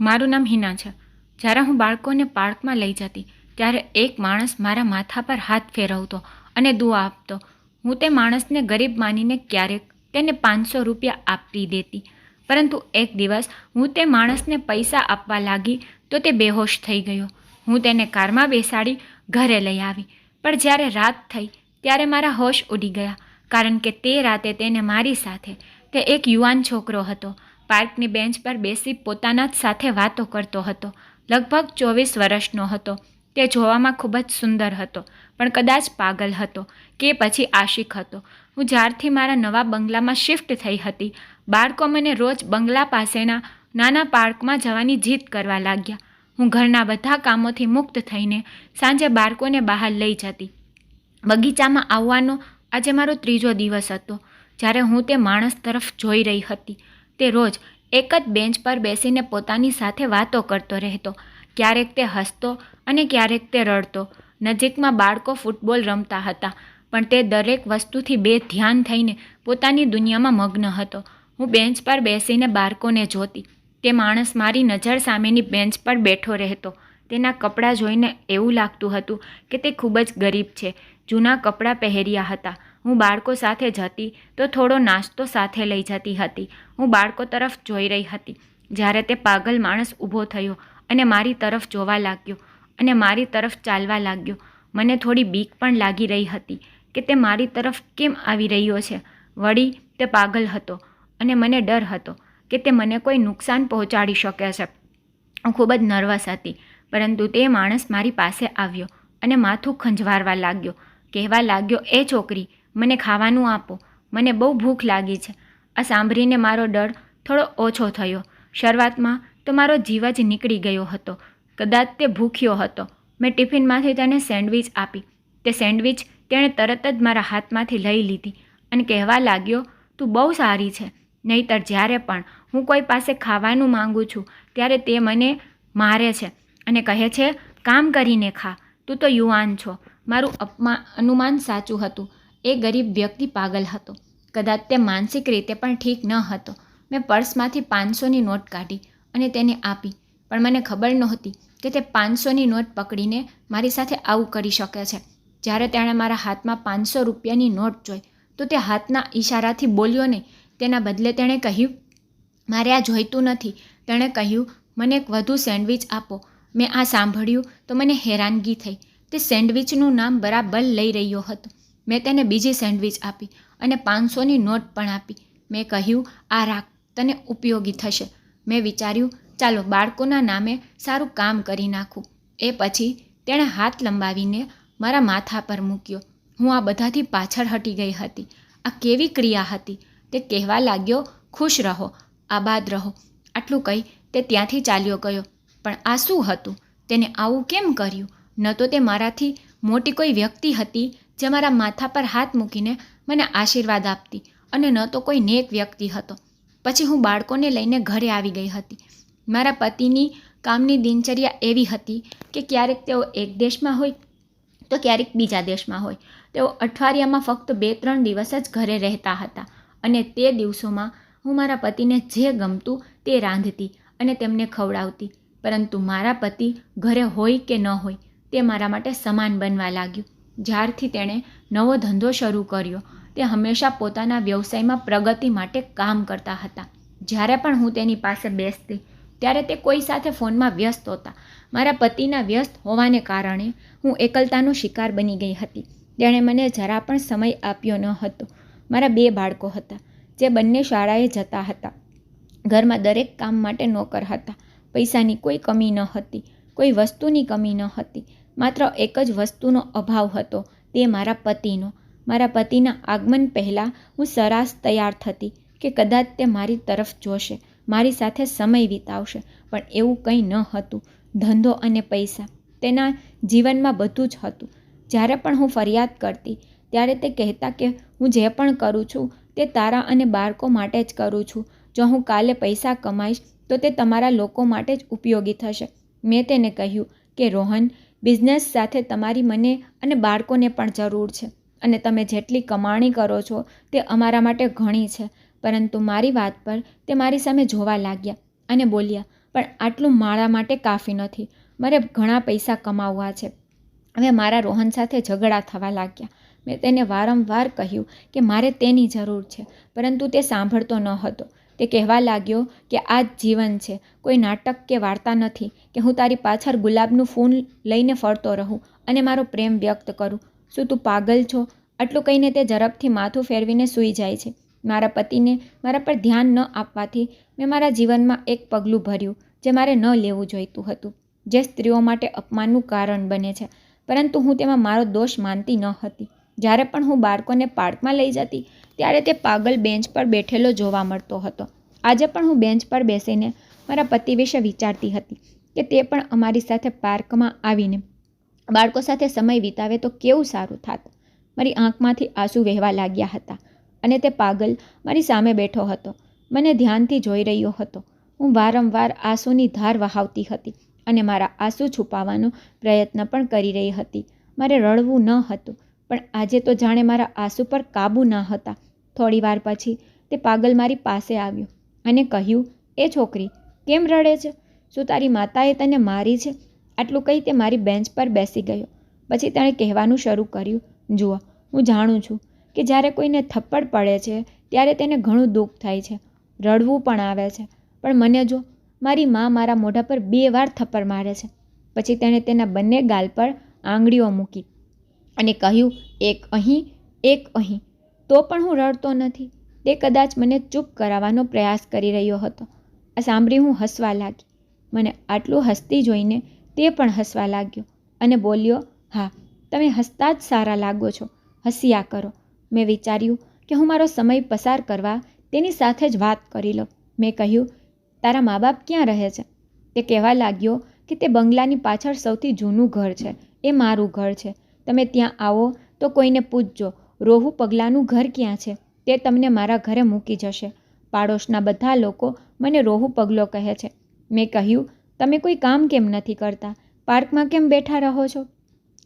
મારું નામ હિના છે. જ્યારે હું બાળકોને પાર્કમાં લઈ જતી, ત્યારે એક માણસ મારા માથા પર હાથ ફેરવતો અને દુઆ આપતો. હું તે માણસને ગરીબ માનીને ક્યારેક તેને પાંચસો રૂપિયા આપી દેતી. પરંતુ એક દિવસ હું તે માણસને પૈસા આપવા લાગી તો તે બેહોશ થઈ ગયો. હું તેને કારમાં બેસાડી ઘરે લઈ આવી. પણ જ્યારે રાત થઈ, ત્યારે મારા હોશ ઉડી ગયા, કારણ કે તે રાતે તેને મારી સાથે તે એક યુવાન છોકરો હતો. પાર્કની બેન્ચ પર બેસી પોતાના જ સાથે વાતો કરતો હતો. લગભગ ચોવીસ વર્ષનો હતો. તે જોવામાં ખૂબ જ સુંદર હતો, પણ કદાચ પાગલ હતો કે પછી આશિક હતો. હું જ્યારથી મારા નવા બંગલામાં શિફ્ટ થઈ હતી, બાળકો મને રોજ બંગલા પાસેના નાના પાર્કમાં જવાની જીદ કરવા લાગ્યા. હું ઘરના બધા કામોથી મુક્ત થઈને સાંજે બાળકોને બહાર લઈ જતી. બગીચામાં આવવાનો આજે મારો ત્રીજો દિવસ હતો. જ્યારે હું તે માણસ તરફ જોઈ રહી હતી. તે રોજ એક જ બેન્ચ પર બેસીને પોતાની સાથે વાતો કરતો રહેતો. ક્યારેક તે હસતો અને ક્યારેક તે રડતો. નજીકમાં બાળકો ફૂટબોલ રમતા હતા, પણ તે દરેક વસ્તુથી બે ધ્યાન થઈને પોતાની દુનિયામાં મગ્ન હતો. હું બેન્ચ પર બેસીને બાળકોને જોતી. તે માણસ મારી નજર સામેની બેન્ચ પર બેઠો રહેતો. તેના કપડાં જોઈને એવું લાગતું હતું કે તે ખૂબ જ ગરીબ છે. જૂના કપડાં પહેર્યા હતા. હું બાળકો સાથે જતી તો થોડો નાસ્તો સાથે લઈ જતી હતી. હું બાળકો તરફ જોઈ રહી હતી. જ્યારે તે પાગલ માણસ ઊભો થયો અને મારી તરફ જોવા લાગ્યો અને મારી તરફ ચાલવા લાગ્યો. મને થોડી બીક પણ લાગી રહી હતી કે તે મારી તરફ કેમ આવી રહ્યો છે. વળી તે પાગલ હતો અને મને ડર હતો કે તે મને કોઈ નુકસાન પહોંચાડી શકે છે. હું ખૂબ જ નર્વસ હતી, પરંતુ તે માણસ મારી પાસે આવ્યો અને માથું ખંજવારવા લાગ્યો. કહેવા લાગ્યો, એ છોકરી મને ખાવાનું આપો. મને બહુ ભૂખ લાગી છે. આ સાંભળીને મારો ડર થોડો ઓછો થયો. શરૂઆતમાં તો મારો જીવ જ નીકળી ગયો હતો. કદાચ તે ભૂખ્યો હતો. મેં ટિફિનમાંથી તેને સેન્ડવિચ આપી. તે સેન્ડવિચ તેણે તરત જ મારા હાથમાંથી લઈ લીધી અને કહેવા લાગ્યો, તું બહુ સારી છે. નહીતર જ્યારે પણ હું કોઈ પાસે ખાવાનું માંગુ છું, ત્યારે તે મને મારે છે અને કહે છે, કામ કરીને ખા. તું તો યુવાન છો. મારું અપમાન અનુમાન સાચું હતું. એ ગરીબ વ્યક્તિ પાગલ હતો. કદાચ તે માનસિક રીતે પણ ઠીક ન હતો. મેં પર્સમાંથી પાંચસોની નોટ કાઢી અને તેને આપી. પણ મને ખબર નહોતી કે તે પાંચસોની નોટ પકડીને મારી સાથે આવું કરી શકે છે. જ્યારે તેણે મારા હાથમાં પાંચસો રૂપિયાની નોટ જોઈ, તો તે હાથના ઈશારાથી બોલ્યો નહીં. તેના બદલે તેણે કહ્યું, મારે આ જોઈતું નથી. તેણે કહ્યું, મને એક વધુ સેન્ડવિચ આપો. મેં આ સાંભળ્યું તો મને હેરાનગી થઈ. તે સેન્ડવિચનું નામ બરાબર લઈ રહ્યો હતો. મેં તેને બીજી સેન્ડવિચ આપી અને પાંચસોની નોટ પણ આપી. મેં કહ્યું, આ રાખ, તને ઉપયોગી થશે. મેં વિચાર્યું, ચાલો, બાળકોના નામે સારું કામ કરી નાખું. એ પછી તેણે હાથ લંબાવીને મારા માથા પર મૂક્યો. હું આ બધાથી પાછળ હટી ગઈ હતી. આ કેવી ક્રિયા હતી? તે કહેવા લાગ્યો, ખુશ રહો, આબાદ રહો. આટલું કહી તે ત્યાંથી ચાલ્યો ગયો. પણ આ શું હતું? તેને આવું કેમ કર્યું? ન તો તે મારાથી મોટી કોઈ વ્યક્તિ હતી જે મારા માથા પર હાથ મૂકીને મને આશીર્વાદ આપતી અને ન તો કોઈ નેક વ્યક્તિ હતો. પછી હું બાળકોને લઈને ઘરે આવી ગઈ હતી. મારા પતિની કામની દિનચર્યા એવી હતી કે ક્યારેક તેઓ એક દેશમાં હોય તો ક્યારેક બીજા દેશમાં હોય. તેઓ અઠવાડિયામાં ફક્ત બે ત્રણ દિવસ જ ઘરે રહેતા હતા અને તે દિવસોમાં હું મારા પતિને જે ગમતું તે રાંધતી અને તેમને ખવડાવતી. પરંતુ મારા પતિ ઘરે હોય કે ન હોય તે મારા માટે સમાન બનવા લાગ્યું. જ્યારથી તેણે નવો ધંધો શરૂ કર્યો. તે હંમેશા પોતાના વ્યવસાયમાં પ્રગતિ માટે કામ કરતા હતા. જ્યારે પણ હું તેની પાસે બેસતી, ત્યારે તે કોઈ સાથે ફોનમાં વ્યસ્ત હતા. મારા પતિના વ્યસ્ત હોવાને કારણે હું એકલતાનો શિકાર બની ગઈ હતી. તેણે મને જરા પણ સમય આપ્યો ન હતો. મારા બે બાળકો હતા, જે બંને શાળાએ જતા હતા. ઘરમાં દરેક કામ માટે નોકર હતા. પૈસાની કોઈ કમી ન હતી, કોઈ વસ્તુની કમી ન હતી. માત્ર એક જ વસ્તુનો અભાવ હતો, તે મારા પતિનો. મારા પતિના આગમન પહેલાં હું સરાસ તૈયાર થતી કે કદાચ તે મારી તરફ જોશે, મારી સાથે સમય વિતાવશે, પણ એવું કંઈ ન હતું. ધંધો અને પૈસા તેના જીવનમાં બધું જ હતું. જ્યારે પણ હું ફરિયાદ કરતી, ત્યારે તે કહેતા કે હું જે પણ કરું છું તે તારા અને બાળકો માટે જ કરું છું. જો હું કાલે પૈસા કમાઈશ, તો તે તમારા લોકો માટે જ ઉપયોગી થશે. મેં તેને કહ્યું કે રોહન બિઝનેસ સાથે તમારી મને અને બાળકોને પણ જરૂર છે. અને તમે જેટલી કમાણી કરો છો તે અમારા માટે ઘણી છે. પરંતુ મારી વાત પર તે મારી સામે જોવા લાગ્યા અને બોલ્યા, પણ આટલું મારા માટે કાફી નથી. મારે ઘણા પૈસા કમાવવા છે. હવે મારા રોહન સાથે ઝઘડા થવા લાગ્યા. મેં તેને વારંવાર કહ્યું કે મારે તેની જરૂર છે, પરંતુ તે સાંભળતો ન હતો. તે કહેવા લાગ્યો કે આ જ જીવન છે, કોઈ નાટક કે વાર્તા નથી. કે હું તારી પાછળ ગુલાબનું ફૂલ લઈને ફરતો રહું અને મારો પ્રેમ વ્યક્ત કરું. શું તું પાગલ છો? આટલું કહીને તે ઝડપથી માથું ફેરવીને સૂઈ જાય છે. મારા પતિને મારા પર ધ્યાન ન આપવાથી મેં મારા જીવનમાં એક પગલું ભર્યું, જે મારે ન લેવું જોઈતું હતું, જે સ્ત્રીઓ માટે અપમાનનું કારણ બને છે. પરંતુ હું તેમાં મારો દોષ માનતી ન હતી. જ્યારે પણ હું બાળકોને પાર્કમાં લઈ જતી, ત્યારે તે પાગલ બેન્ચ પર બેઠેલો જોવા મળતો હતો. આજે પણ હું બેન્ચ પર બેસીને મારા પતિ વિશે વિચારતી હતી. કે તે પણ અમારી સાથે પાર્કમાં આવીને. બાળકો સાથે સમય વિતાવે તો કેવું સારું થાત. મારી આંખમાંથી આંસુ વહેવા લાગ્યા હતા અને તે પાગલ મારી સામે બેઠો હતો. મને ધ્યાનથી જોઈ રહ્યો હતો. હું વારંવાર આંસુની ધાર વહાવતી હતી અને મારા આંસુ છુપાવવાનો પ્રયત્ન પણ કરી રહી હતી. મારે રડવું ન હતું, પણ આજે તો જાણે મારા આંસુ પર કાબૂ ન હતા. થોડી વાર પછી તે પાગલ મારી પાસે આવ્યો અને કહ્યું, એ છોકરી, કેમ રડે છે? શું તારી માતાએ તને મારી છે? આટલું કહી તે મારી બેન્ચ પર બેસી ગયો. પછી તેણે કહેવાનું શરૂ કર્યું, જુઓ, હું જાણું છું કે જ્યારે કોઈને થપ્પડ પડે છે, ત્યારે તેને ઘણું દુઃખ થાય છે, રડવું પણ આવે છે. પણ મને જો, મારી મા મારા મોઢા પર બે વાર થપ્પડ મારે છે. પછી તેણે તેના બંને ગાલ પર આંગળીઓ મૂકી અને કહ્યું, એક અહીં એક અહીં. તો પણ હું રડતો નથી. તે કદાચ મને ચૂપ કરાવવાનો પ્રયાસ કરી રહ્યો હતો. આ સાંભળી હું હસવા લાગી. મને આટલું હસતી જોઈને તે પણ હસવા લાગ્યો અને બોલ્યો, હા, તમે હસતા જ સારા લાગો છો. હસ્યા કરો. મેં વિચાર્યું કે હું મારો સમય પસાર કરવા તેની સાથે જ વાત કરી લઉં. મેં કહ્યું, તારા મા બાપ ક્યાં રહે છે? તે કહેવા લાગ્યો કે તે બંગલાની પાછળ સૌથી જૂનું ઘર છે. એ મારું ઘર છે. તમે ત્યાં આવો તો કોઈને પૂછજો, રોહુ પગલાનું ઘર ક્યાં છે? તે તમને મારા ઘરે મૂકી જશે. પાડોશના બધા લોકો મને રોહુ પગલો કહે છે. મેં કહ્યું, તમે કોઈ કામ કેમ નથી કરતા? પાર્કમાં કેમ બેઠા રહો છો?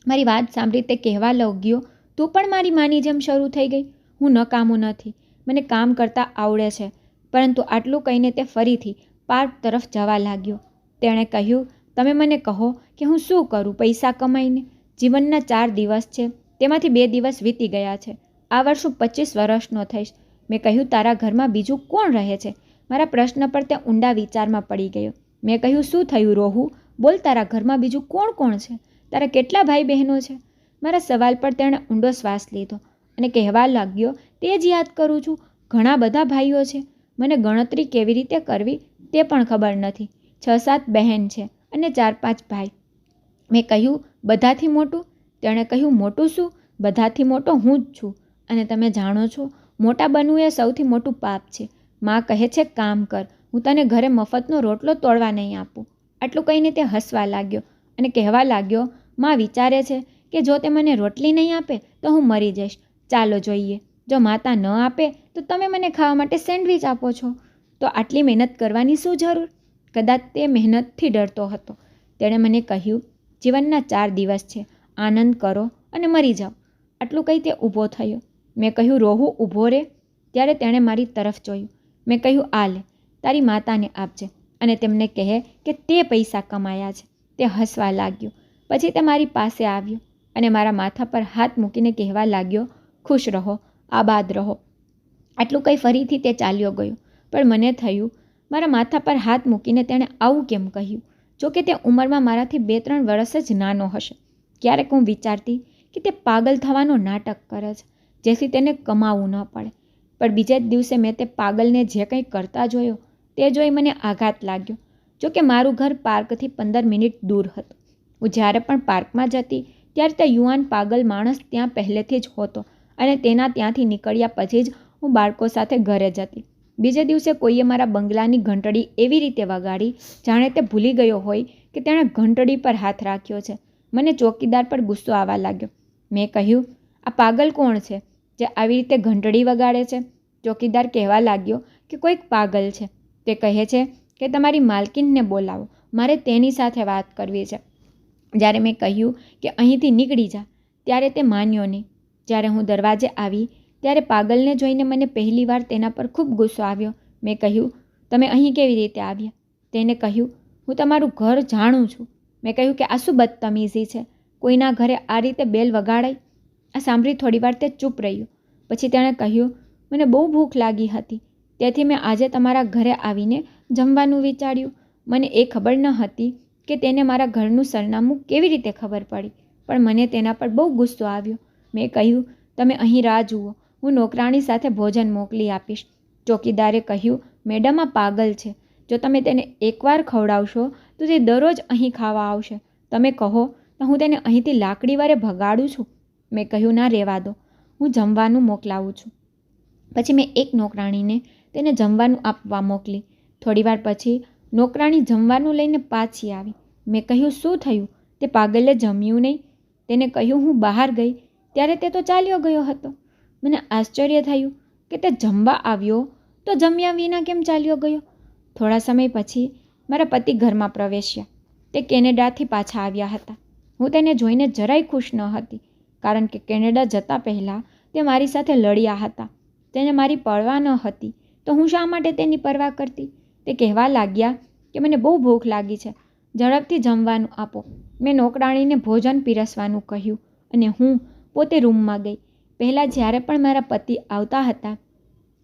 મારી વાત સાંભળી તે કહેવા લાગ્યો, તું પણ મારી માની જેમ શરૂ થઈ ગઈ. હું નકામું નથી. મને કામ કરતાં આવડે છે. પરંતુ આટલું કહીને તે ફરીથી પાર્ક તરફ જવા લાગ્યો. તેણે કહ્યું, તમે મને કહો કે હું શું કરું પૈસા કમાઈને? જીવનના ચાર દિવસ છે. તેમાંથી બે દિવસ વીતી ગયા છે. આ વર્ષ હું પચીસ વર્ષનો થઈશ. મેં કહ્યું, તારા ઘરમાં બીજું કોણ રહે છે? મારા પ્રશ્ન પર તે ઊંડા વિચારમાં પડી ગયો. મેં કહ્યું, શું થયું રોહુ? બોલ, તારા ઘરમાં બીજું કોણ કોણ છે? તારા કેટલા ભાઈ બહેનો છે? મારા સવાલ પર તેણે ઊંડો શ્વાસ લીધો અને કહેવા લાગ્યો, તે જ યાદ કરું છું. ઘણા બધા ભાઈઓ છે. મને ગણતરી કેવી રીતે કરવી તે પણ ખબર નથી. છ સાત બહેન છે અને ચાર પાંચ ભાઈ. મેં કહ્યું, બધાથી મોટું? તેણે કહ્યું, મોટું શું? બધાથી મોટો હું જ છું. અને તમે જાણો છો, મોટા બનવું એ સૌથી મોટું પાપ છે. માં કહે છે, કામ કર. હું તને ઘરે મફતનો રોટલો તોડવા નહીં આપું. આટલું કહીને તે હસવા લાગ્યો અને કહેવા લાગ્યો, માં વિચારે છે કે જો તે મને રોટલી નહીં આપે, તો હું મરી જઈશ. ચાલો જોઈએ. જો માતા ન આપે, તો તમે મને ખાવા માટે સેન્ડવિચ આપો છો. તો આટલી મહેનત કરવાની શું જરૂર? કદાચ તે મહેનતથી ડરતો હતો. તેણે મને કહ્યું, જીવનના ચાર દિવસ છે. આનંદ કરો અને મરી જાઓ. આટલું કહી તે ઊભો થયો. મેં કહ્યું, રોહુ, ઊભો રે. ત્યારે તેણે મારી તરફ જોયું. મેં કહ્યું, આ લે, તારી માતાને આપજે. અને તેમને કહે કે, તે પૈસા કમાયા છે. તે હસવા લાગ્યો. પછી તે મારી પાસે આવ્યો અને મારા માથા પર હાથ મૂકીને કહેવા લાગ્યો, ખુશ રહો, આબાદ રહો. આટલું કંઈ ફરીથી તે ચાલ્યો ગયો. પણ મને થયું, મારા માથા પર હાથ મૂકીને તેણે આવું કેમ કહ્યું? જો કે તે ઉંમરમાં મારાથી બે ત્રણ વર્ષ જ નાનો હશે. ક્યારેક હું વિચારતી કે તે પાગલ થવાનો નાટક કરે છે, જેથી તેને કમાવવું ન પડે. પણ બીજે જ દિવસે મેં તે પાગલને જે કંઈ કરતા જોયો તે જોઈ મને આઘાત લાગ્યો. જો કે મારું ઘર પાર્કથી પંદર મિનિટ દૂર હતું. હું જ્યારે પણ પાર્કમાં જતી ત્યારે તે યુવાન પાગલ માણસ ત્યાં પહેલેથી જ હોતો અને તેના ત્યાંથી નીકળ્યા પછી જ હું બાળકો સાથે ઘરે જતી. બીજે દિવસે કોઈએ મારા બંગલાની ઘંટડી એવી રીતે વગાડી, જાણે તે ભૂલી ગયો હોય કે તેણે ઘંટડી પર હાથ રાખ્યો છે. મને ચોકીદાર પર ગુસ્સો આવવા લાગ્યો. મેં કહ્યું, આ પાગલ કોણ છે, જે આવી રીતે ઘંટડી વગાડે છે? ચોકીદાર કહેવા લાગ્યો કે કોઈક પાગલ છે. તે કહે છે કે તમારી માલકીનને બોલાવો. મારે તેની સાથે વાત કરવી છે. જ્યારે મેં કહ્યું કે અહીંથી નીકળી જા, ત્યારે તે માન્યો નહીં. જ્યારે હું દરવાજે આવી, ત્યારે પાગલને જોઈને મને પહેલીવાર તેના પર ખૂબ ગુસ્સો આવ્યો. મેં કહ્યું, તમે અહીં કેવી રીતે આવ્યા? તેને કહ્યું, હું તમારું ઘર જાણું છું. મેં કહ્યું કે, આ શું બદતમીઝી છે? કોઈના ઘરે આ રીતે બેલ વગાડાય આ સાંભળી થોડીવાર તે ચૂપ રહ્યું. પછી તેણે કહ્યું મને બહુ ભૂખ લાગી હતી. તેથી મેં આજે તમારા ઘરે આવીને જમવાનું વિચાર્યું. મને એ ખબર ન હતી કે તેને મારા ઘરનું સરનામું કેવી રીતે ખબર પડી, પણ મને તેના પર બહુ ગુસ્સો આવ્યો. મેં કહ્યું, તમે અહીં રાહ જુઓ. હું નોકરાણી સાથે ભોજન મોકલી આપીશ. ચોકીદારે કહ્યું, મેડમ, આ પાગલ છે. જો તમે તેને એકવાર ખવડાવશો, તો તે દરરોજ અહીં ખાવા આવશે. તમે કહો, તો હું તેને અહીંથી લાકડી વારે ભગાડું છું. મેં કહ્યું, ના રહેવા દો. હું જમવાનું મોકલાવું છું. પછી મેં એક નોકરાણીને તેને જમવાનું આપવા મોકલી. થોડીવાર પછી નોકરાણી જમવાનું લઈને પાછી આવી. મેં કહ્યું, શું થયું? તે પાગલે જમ્યું નહીં? તેને કહ્યું, હું બહાર ગઈ. ત્યારે તે તો ચાલ્યો ગયો હતો. મને આશ્ચર્ય થયું કે તે જમવા આવ્યો તો જમ્યા વિના કેમ ચાલ્યો ગયો? થોડા સમય પછી મારા પતિ ઘરમાં પ્રવેશ્યા. તે કેનેડાથી પાછા આવ્યા હતા. હું તેને જોઈને જરાય ખુશ ન હતી, કારણ કે કેનેડા જતાં પહેલાં તે મારી સાથે લડ્યા હતા. તેને મારી પરવા ન હતી, તો હું શા માટે તેની પરવા કરતી? તે કહેવા લાગ્યા કે મને બહુ ભૂખ લાગી છે, ઝડપથી જમવાનું આપો. મેં નોકરાણીને ભોજન પીરસવાનું કહ્યું અને હું પોતે રૂમમાં ગઈ. પહેલાં જ્યારે પણ મારા પતિ આવતા હતા,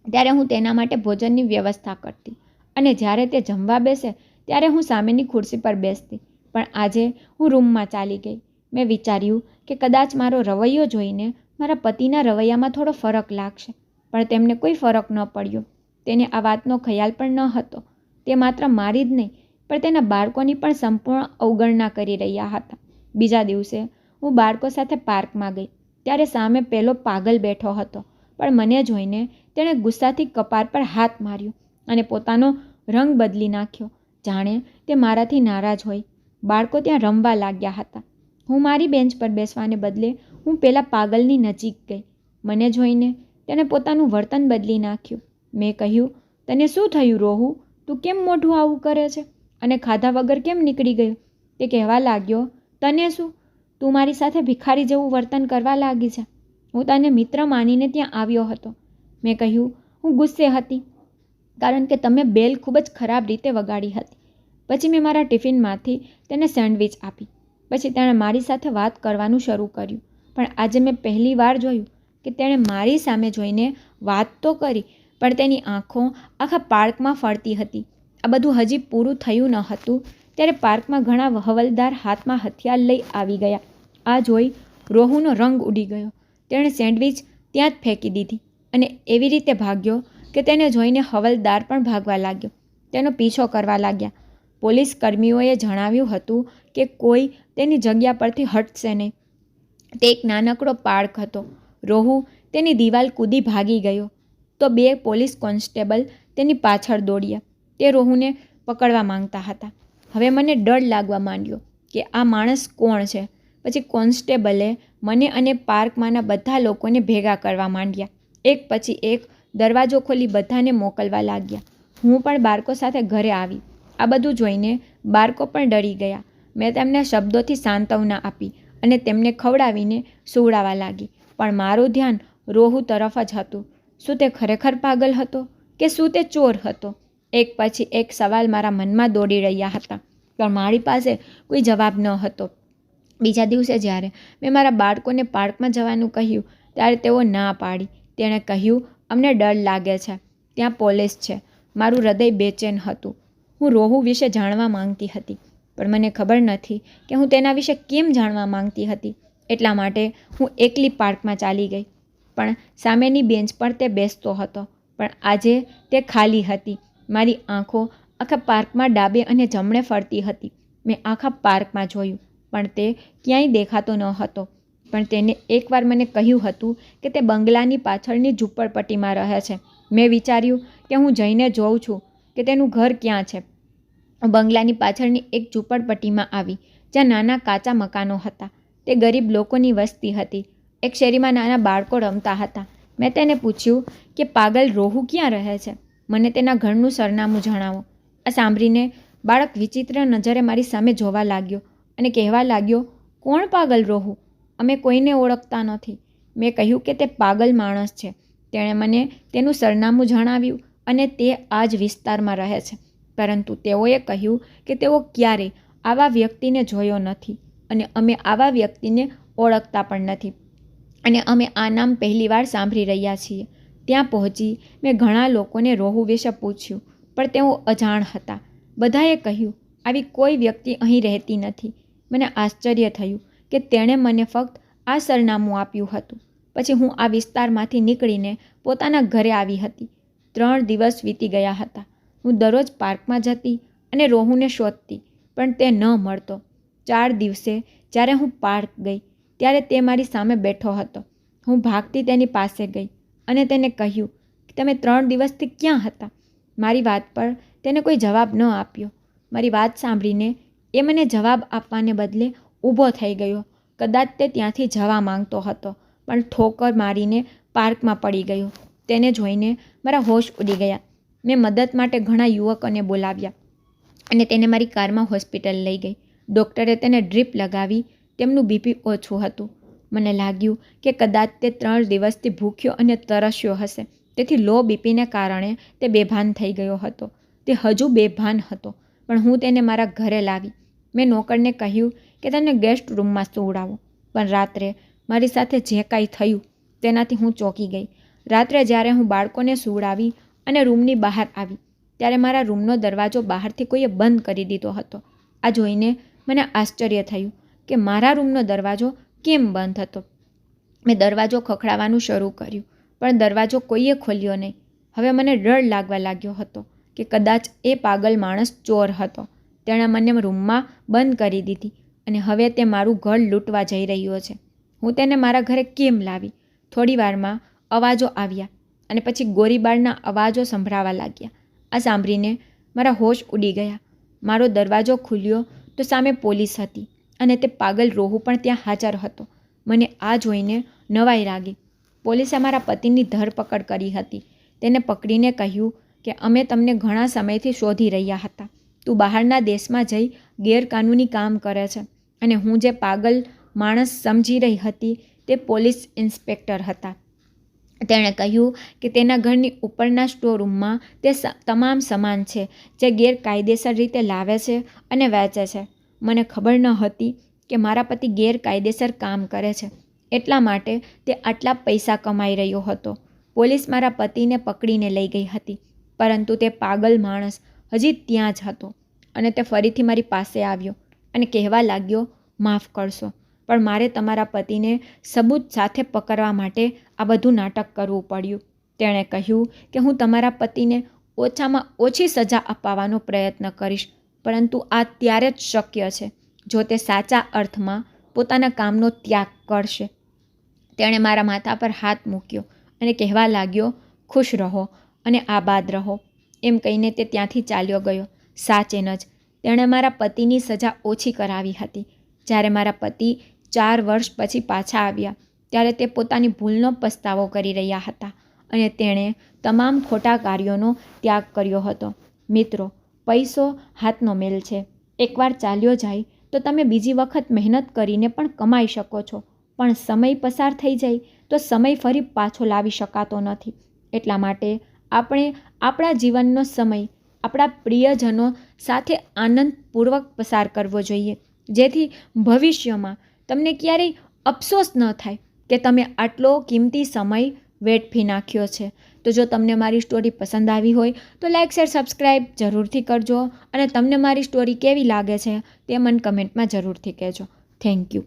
ત્યારે હું તેના માટે ભોજનની વ્યવસ્થા કરતી અને જ્યારે તે જમવા બેસે, ત્યારે હું સામેની ખુરશી પર બેસતી. પણ આજે હું રૂમમાં ચાલી ગઈ. મેં વિચાર્યું કે કદાચ મારો રવૈયો જોઈને મારા પતિના રવૈયામાં થોડો ફરક લાગશે. પણ તેમને કોઈ ફરક ન પડ્યો. તેને આ વાતનો ખ્યાલ પણ ન હતો. તે માત્ર મારી જ નહીં, પણ તેના બાળકોની પણ સંપૂર્ણ અવગણના કરી રહ્યા હતા. બીજા દિવસે હું બાળકો સાથે પાર્કમાં ગઈ, ત્યારે સામે પહેલો પાગલ બેઠો હતો, પણ મને જોઈને તેણે ગુસ્સાથી કપાર પર હાથ માર્યો અને પોતાનો રંગ બદલી નાખ્યો. જાણે તે મારાથી નારાજ હોય. બાળકો ત્યાં રમવા લાગ્યા હતા. હું મારી બેન્ચ પર બેસવાને બદલે હું પેલા પાગલની નજીક ગઈ. મને જોઈને તેણે પોતાનું વર્તન બદલી નાખ્યું. મેં કહ્યું, તને શું થયું રોહુ? તું કેમ મોઢું આવું કરે છે? અને ખાધા વગર કેમ નીકળી ગયો? તે કહેવા લાગ્યો, તને શું? તું મારી સાથે ભિખારી જેવું વર્તન કરવા લાગી છે. હું તને મિત્ર માનીને ત્યાં આવ્યો હતો. મેં કહ્યું, હું ગુસ્સે હતી, કારણ કે તમે બેલ ખૂબ જ ખરાબ રીતે વગાડી હતી. પછી મેં મારા ટિફિનમાંથી તેને સેન્ડવિચ આપી. પછી તેણે મારી સાથે વાત કરવાનું શરૂ કર્યું. પણ આજે મેં પહેલી વાર જોયું. કે તેણે મારી સામે જોઈને વાત તો કરી, પણ તેની આંખો આખા પાર્કમાં ફરતી હતી. આ બધું હજી પૂરું થયું ન હતું. ત્યારે પાર્કમાં ઘણા હવલદાર હાથમાં હથિયાર લઈ આવી ગયા. આ જોઈ રોહુનો રંગ ઉડી ગયો. તેણે સેન્ડવિચ ત્યાં જ ફેંકી દીધી અને એવી રીતે ભાગ્યો કે તેને જોઈને હવલદાર પણ ભાગવા લાગ્યો. તેનો પીછો કરવા લાગ્યા. પોલીસ કર્મીઓએ જણાવ્યું હતું કે કોઈ તેની જગ્યા પરથી હટશે નહીં. તે એક નાનકડો પાર્ક હતો. રોહુ તેની દિવાલ કૂદી ભાગી ગયો. તો બે પોલીસ કોન્સ્ટેબલ તેની પાછળ દોડ્યા. તે રોહુને પકડવા માંગતા હતા. હવે મને ડર લાગવા માંડ્યો કે આ માણસ કોણ છે? પછી કોન્સ્ટેબલે મને અને પાર્કમાંના બધા લોકોને ભેગા કરવા માંડ્યા. એક પછી એક દરવાજો ખોલી બધાને મોકલવા લાગ્યા. હું પણ બાળકો સાથે ઘરે આવી. આ બધું જોઈને બાળકો પણ ડરી ગયા. મેં તેમને શબ્દોથી સાંત્વના આપી અને તેમને ખવડાવીને સુવડાવવા લાગી. પણ મારું ધ્યાન રોહુ તરફ જ હતું. શું તે ખરેખર પાગલ હતો કે શું તે ચોર હતો? એક પછી એક સવાલ મારા મનમાં દોડી રહ્યા હતા, પણ મારી પાસે કોઈ જવાબ ન હતો. બીજા દિવસે જ્યારે મેં મારા બાળકોને પાર્કમાં જવાનું કહ્યું, ત્યારે તેઓ ના પાડી. તેણે કહ્યું, અમને ડર લાગે છે. ત્યાં પોલીસ છે. મારું હૃદય બેચેન હતું. હું રોહુ વિશે જાણવા માંગતી હતી, પણ મને ખબર નથી કે હું તેના વિશે કેમ જાણવા માંગતી હતી. એટલા માટે હું એકલી પાર્કમાં ચાલી ગઈ. પણ સામેની બેન્ચ પર તે બેસતો હતો. પણ આજે તે ખાલી હતી. મારી આંખો આખા પાર્કમાં ડાબે અને જમણે ફરતી હતી. મેં આખા પાર્કમાં જોયું, પણ તે ક્યાંય દેખાતો ન હતો. પણ તેને એકવાર મને કહ્યું હતું કે તે બંગલાની પાછળની ઝૂંપડપટ્ટીમાં રહે છે. મેં વિચાર્યું કે હું જઈને જોઉં છું કે તેનું ઘર ક્યાં છે. બંગલાની પાછળની એક ઝૂંપડપટ્ટીમાં આવી, જ્યાં નાના કાચા મકાનો હતા. તે ગરીબ લોકોની વસ્તી હતી. એક શેરીમાં નાના બાળકો રમતા હતા. મેં તેને પૂછ્યું કે, પાગલ રોહુ ક્યાં રહે છે? મને તેના ઘરનું સરનામું જણાવો. આ સાંભળીને બાળક વિચિત્ર નજરે મારી સામે જોવા લાગ્યો અને કહેવા લાગ્યો, કોણ પાગલ રોહુ? અમે કોઈને ઓળખતા નથી. મેં કહ્યું કે, તે પાગલ માણસ છે. તેણે મને તેનું સરનામું જણાવ્યું અને તે આ જ વિસ્તારમાં રહે છે. પરંતુ તેઓએ કહ્યું કે તેઓ ક્યારેય આવા વ્યક્તિને જોયો નથી. અને અમે આવા વ્યક્તિને ઓળખતા પણ નથી. અને અમે આ નામ પહેલીવાર સાંભળી રહ્યા છીએ. ત્યાં પહોંચી મેં ઘણા લોકોને રોહુ વિશે પૂછ્યું, પણ તેઓ અજાણ હતા. બધાએ કહ્યું, આવી કોઈ વ્યક્તિ અહીં રહેતી નથી. મને આશ્ચર્ય થયું કે તેણે મને ફક્ત આ સરનામું આપ્યું હતું. પછી હું આ વિસ્તારમાંથી નીકળીને પોતાના ઘરે આવી હતી. ત્રણ દિવસ વીતી ગયા હતા. હું દરરોજ પાર્કમાં જતી અને રોહુને શોધતી, પણ તે ન મળતો. ચાર દિવસે જ્યારે હું પાર્ક ગઈ, ત્યારે તે મારી સામે બેઠો હતો. હું ભાગતી તેની પાસે ગઈ અને તેને કહ્યું કે તમે ત્રણ દિવસથી ક્યાં હતા? મારી વાત પર તેને કોઈ જવાબ ન આપ્યો. મારી વાત સાંભળીને એ મને જવાબ આપવાને બદલે ઊભો થઈ ગયો. કદાચ તે ત્યાંથી જવા માંગતો હતો, પણ ઠોકર મારીને પાર્કમાં પડી ગયો. તેને જોઈને મારા હોશ ઉડી ગયા. મેં મદદ માટે ઘણા યુવકોને બોલાવ્યા અને તેને મારી કારમાં હોસ્પિટલ લઈ ગઈ. ડૉક્ટરે તેને ડ્રીપ લગાવી, તેમનું બીપી ઓછું હતું. મને લાગ્યું કે કદાચ તે ત્રણ દિવસથી ભૂખ્યો અને તરસ્યો હશે. તેથી લો બીપીને કારણે તે બેભાન થઈ ગયો હતો. તે હજુ બેભાન હતો, પણ હું તેને મારા ઘરે લાવી. મેં નોકરને કહ્યું કે તેને ગેસ્ટ રૂમમાં સુવડાવો. પણ રાત્રે મારી સાથે જે કાંઈ થયું તેનાથી હું ચોંકી ગઈ. રાત્રે જ્યારે હું બાળકોને સુવડાવી અને રૂમની બહાર આવી, ત્યારે મારા રૂમનો દરવાજો બહારથી કોઈએ બંધ કરી દીધો હતો. આ જોઈને મને આશ્ચર્ય થયું કે મારા રૂમનો દરવાજો કેમ બંધ હતો. મેં દરવાજો ખખડાવવાનું શરૂ કર્યું, પણ દરવાજો કોઈએ ખોલ્યો નહીં. હવે મને ડર લાગવા લાગ્યો હતો કે કદાચ એ પાગલ માણસ ચોર હતો. તેણે મને રૂમમાં બંધ કરી દીધી અને હવે તે મારું ઘર લૂંટવા જઈ રહ્યો છે. હું તેને મારા ઘરે કેમ લાવી? થોડી વારમાં અવાજો આવ્યા અને પછી ગોળીબારના અવાજો સંભળાવા લાગ્યા. આ સાંભળીને મારા હોશ ઉડી ગયા. મારો દરવાજો ખુલ્યો તો સામે પોલીસ હતી અને તે પાગલ રોહુ પણ ત્યાં હાજર હતો. મને આ જોઈને નવાઈ લાગી. પોલીસે મારા પતિની ધરપકડ કરી હતી. તેને પકડીને કહ્યું કે અમે તમને ઘણા સમયથી શોધી રહ્યા હતા. તું બહારના દેશમાં જઈ ગેરકાનૂની કામ કરે છે અને હું જે પાગલ માણસ સમજી રહી હતી તે પોલીસ ઇન્સ્પેક્ટર હતા. તેણે કહ્યું કે તેના ઘરની ઉપરના સ્ટોરરૂમમાં તે તમામ સામાન છે, જે ગેરકાયદેસર રીતે લાવે છે અને વેચે છે. મને ખબર ન હતી કે મારા પતિ ગેરકાયદેસર કામ કરે છે. એટલા માટે તે આટલા પૈસા કમાઈ રહ્યો હતો. પોલીસ મારા પતિને પકડીને લઈ ગઈ હતી, પરંતુ તે પાગલ માણસ હજી ત્યાં જ હતો અને તે ફરીથી મારી પાસે આવ્યો અને કહેવા લાગ્યો, માફ કરશો, પણ મારે તમારા પતિને સબૂત સાથે પકડવા માટે આ બધું નાટક કરવું પડ્યું. તેણે કહ્યું કે હું તમારા પતિને ઓછામાં ઓછી સજા અપાવવાનો પ્રયત્ન કરીશ, પરંતુ આ ત્યારે જ શક્ય છે, જો તે સાચા અર્થમાં પોતાના કામનો ત્યાગ કરશે. તેણે મારા માથા પર હાથ મૂક્યો અને કહેવા લાગ્યો, ખુશ રહો અને આબાદ રહો. એમ કહીને તે ત્યાંથી ચાલ્યો ગયો. સાચેન જ, તેણે મારા પતિની સજા ઓછી કરાવી હતી. જ્યારે મારા પતિ ચાર વર્ષ પછી પાછા આવ્યા ત્યારે તે પોતાની ભૂલનો પસ્તાવો કરી રહ્યા હતા અને તેણે તમામ ખોટા કાર્યોનો ત્યાગ કર્યો હતો. મિત્રો, પૈસો હાથનો મેલ છે. એકવાર ચાલ્યો જાય તો તમે બીજી વખત મહેનત કરીને પણ કમાઈ શકો છો. પણ સમય પસાર થઈ જાય તો સમય ફરી પાછો લાવી શકાતો નથી. એટલા માટે આપણે આપણા જીવનનો સમય, આપણા પ્રિયજનો સાથે આનંદપૂર્વક પસાર કરવો જોઈએ. જેથી ભવિષ્યમાં તમને ક્યારેય અફસોસ ન થાય. કે તમે આટલો કિંમતી સમય વેટ ફી નાખ્યો છે. તો જો તમને મારી સ્ટોરી પસંદ આવી હોય, તો લાઇક શેર સબસ્ક્રાઈબ જરૂરથી કરજો અને તમને મારી સ્ટોરી કેવી લાગે છે તે મને કમેન્ટમાં જરૂરથી કહેજો. Thank you